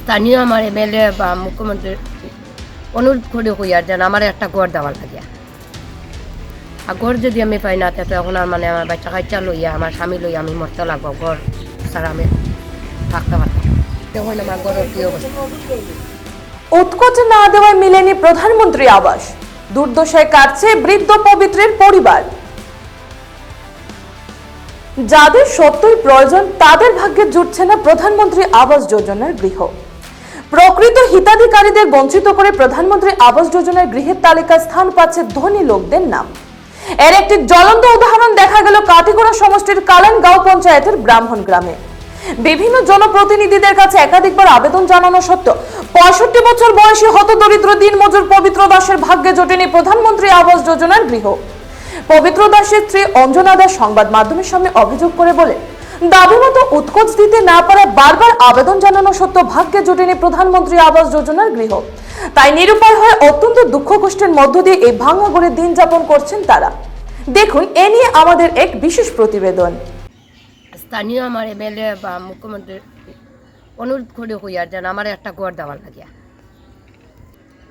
স্থানীয় আমার এমএলএ বা মুখ্যমন্ত্রী অনুরোধ করে হইয়ার যেন আমার একটা ঘর দেওয়ার লাগিয়া আর গড় যদি আমি পাই না, তো এখন আর মানে আমার বাচ্চা কাচ্চা লইয়া, আমার স্বামী লইয়া আমি মরতে লাগবো। ঘর ছাড়া আমি থাকতে পারতাম তখন আমার গড়ের কি অবস্থা? উৎকোচ না দেওয়ায় মিলেনি প্রধানমন্ত্রী আবাস। দুর্দশায় কাটছে বৃদ্ধ পবিত্রের পরিবার। যাদের সত্যই প্রয়োজন, তাদের ভাগ্যে জুটছে না প্রধানমন্ত্রী আবাস যোজনার গৃহ। প্রকৃত হিতাধিকারীদের বঞ্চিত করে প্রধানমন্ত্রী আবাস যোজনার গৃহের তালিকায় স্থান পাচ্ছে ধনী লোকদের নাম। এর একটি জ্বলন্ত উদাহরণ দেখা গেল কাটিগড়া সমষ্টির কালানগাঁও পঞ্চায়েতের ব্রাহ্মণ গ্রামে। বিভিন্ন জনপ্রতিনিধিদের কাছে একাধিকবার আবেদন জানানো সত্ত্বেও পঁয়ষট্টি বছর বয়সী হতদরিদ্র দিনমজুর পবিত্র দাসের ভাগ্যে জোটেনি প্রধানমন্ত্রী আবাস যোজনার গৃহ। পবিত্র দাসের স্ত্রী অঞ্জনা দাস সংবাদ মাধ্যমের সামনে অভিযোগ করে বলে দাবি মতো উৎকোচ দিতে না পারা বারবার আবেদন জানানো সত্ত্বেও ভাগ্যে জোটেনি প্রধানমন্ত্রী আবাস যোজনার গৃহ। তাই নিরুপায় হয়ে অত্যন্ত দুঃখ কষ্টের মধ্য দিয়ে এই ভাঙা গড়ে দিন যাপন করছেন তারা। দেখুন, এ নিয়ে আমাদের এক বিশেষ প্রতিবেদন। স্থানীয় আমার এমএলএ বা মুখ্যমন্ত্রী অনুরোধ করে হইয়ার যেন আমার একটা গড় দেওয়ার লাগিয়া।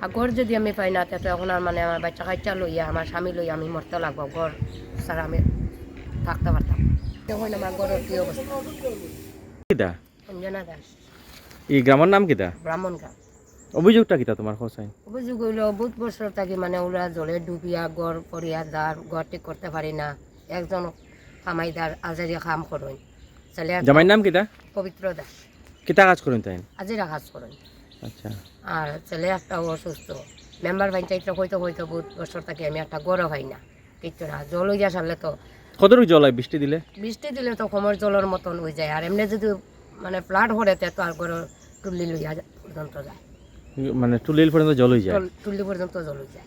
আর গড় যদি আমি পাই না, তো এখন আর মানে আমার বাচ্চা কাচ্চা লইয়া, আমার স্বামী লইয়া আমি মরতে লাগবো। গড় ছাড়া আমি থাকতে পারতাম না। আমার গড়ের কি অবস্থা কিতা অঞ্জনা দাস এই গ্রামের নাম কিতা ব্রাহ্মণ গাঁও অভিযোগটা কিতা তোমার হোসাইন? অভিযোগ হইল বহুত বছর থাকি মানে ওরা জলে ডুবিয়া গড় পড়িয়া দার গড় ঠিক করতে পারি না। একজন কামাইদার আজারিয়া কাম করেন। একটা জামাইর নাম কিতা পবিত্র দাস। কিতা কাজ করেন তাই আজিরা কাজ করেন। আচ্ছা। আর ছেলে একটা অসুস্থ। মেম্বার পঞ্চায়েত হইতে হইতে বহুত বছর থাকি আমি একটা গড় হয় না। কিচ্ছু না। জল হইয়া সারলে তো কতটুকু জল হয় বৃষ্টি দিলে? বৃষ্টি দিলে তো কমর জলের মতন হয়ে যায়। আর এমনি যদি মানে ফ্লাড হরে তো আর গড় টুল্লি লইয়া পর্যন্ত যায়। মানে টুলিল পর্যন্ত জল হয়ে যায়? টুল- টুল্লি পর্যন্ত জল হয়ে যায়।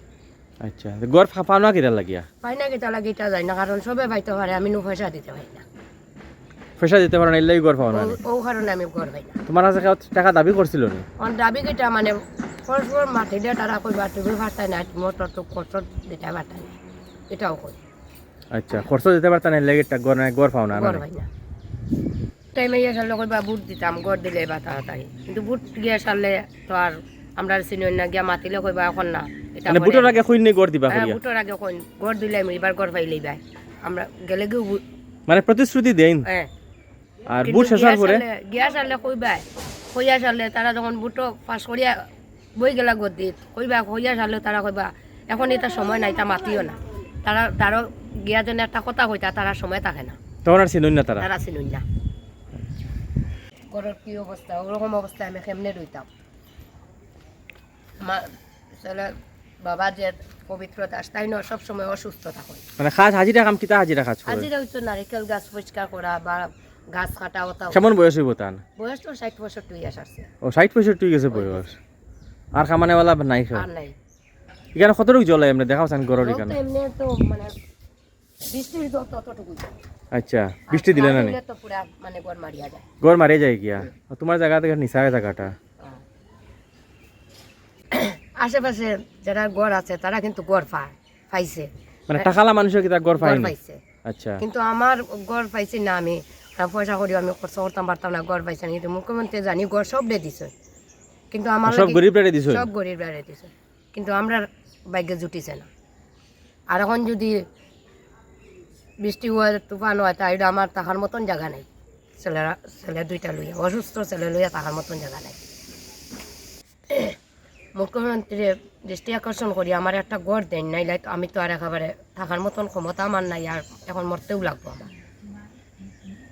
আচ্ছা গড় ফাঁপা না কিতা লাগিয়া? পাই না গেটা লাগে এটা যায় না কারণ সবে পাইতে পারে আমি নো পয়সা দিতে পারি না। ফেসা দিতে পারো না এলাই গড় পাও না ও- কারণে আমি গড় পাই না। তোমার কাছে টাকা দাবি করছিল না? অন দাবি কেটা মানে পরস্পর মাটি দিয়ে তারা কইবা তুমি ভাতাই না মোটর তো কষ্ট দিতে না এটাও কই। আচ্ছা খরচ দিতে পারতা না গড় গড় পাও না গড় না। টাইমে সারলে কইবা বুট দিতাম গড় দিলে বা তাড়াতাড়ি। কিন্তু বুট গিয়ে সারলে তো আর আমরা চিনি না গিয়া মাতিলে কইবা এখন না এটা মানে বুটোর আগে গড় দিবা হ্যাঁ, বুটোর আগে কইন গড় দিলে আমি এবার গড় পাইলেই ভাই আমরা গেলে গিয়ে মানে প্রতিশ্রুতি দেন হ্যাঁ। আর বুট শেষ হওয়ার গিয়া পরে? গিয়া সারলে কইবা কইয়া সারলে তারা যখন বুটো পাস করিয়া বই গেলা গদিত কইবা কইয়া সারলে তারা কইবা এখন এটা সময় নাই তা মাতিও না। তারা তারও গিয়া যেন একটা কথা কইতা তারা সময় থাকে না। তখন আর চিনুন না তারা? তারা চিনুন না। ঘরের কি অবস্থা ওরকম অবস্থায় আমি কেমনে রইতাম আমার ছেলে বাবা যে পবিত্র দাস তাই নয় সবসময় অসুস্থ থাকুন মানে কাজ হাজিরা কাম কিতা হাজিরা কাজ করে আজিরা হইতো নারিকেল গাছ পরিষ্কার করা বা গাছ কাটা ওটা কেমন বয়স হইব তান? বয়স তো ষাট বছর টুই আসছে ও ষাট পঁয়ষট্টি গেছে বয়স। আর কামানেওয়ালা নাই আর নাই। এখানে কতটুকু জল হয়? এমনি দেখাও চান এখানে। মানে আচ্ছা বৃষ্টি দিলে না পুরা মানে গড় মারিয়া যায়। গড় গিয়া তোমার জায়গা থেকে নিচা জায়গাটা? আশেপাশে যারা গড় আছে তারা কিন্তু গড় পায় পাইছে। মানে টাকালা মানুষের কি তার গড় গড় পাইছে। আচ্ছা। কিন্তু আমার গড় পাইছি না আমি। আর পয়সা করি আমি খরচ করতাম পারতাম না গড় পাইছি না। কিন্তু মুখ্যমন্ত্রী জানি গড় সব দিয়ে দিছে। কিন্তু আমার সব গরিব দিছ। সব গরিব দিছে। কিন্তু আমরা ভাগ্যে জুটিছে না। আর এখন যদি বৃষ্টি হয়, তুফান হয় তাই আমার তাহার মতন জায়গা নেই। ছেলেরা, ছেলে দুইটা লইয়া, অসুস্থ ছেলে লইয়া তাহার মতন জায়গা নেই। মুখ্যমন্ত্রী দৃষ্টি আকর্ষণ করি, আমার একটা গড় দেন নাই আমি তো আর একেবারে থাকার মতন ক্ষমতা আমার নাই, আর এখন মরতেও লাগবো আমার।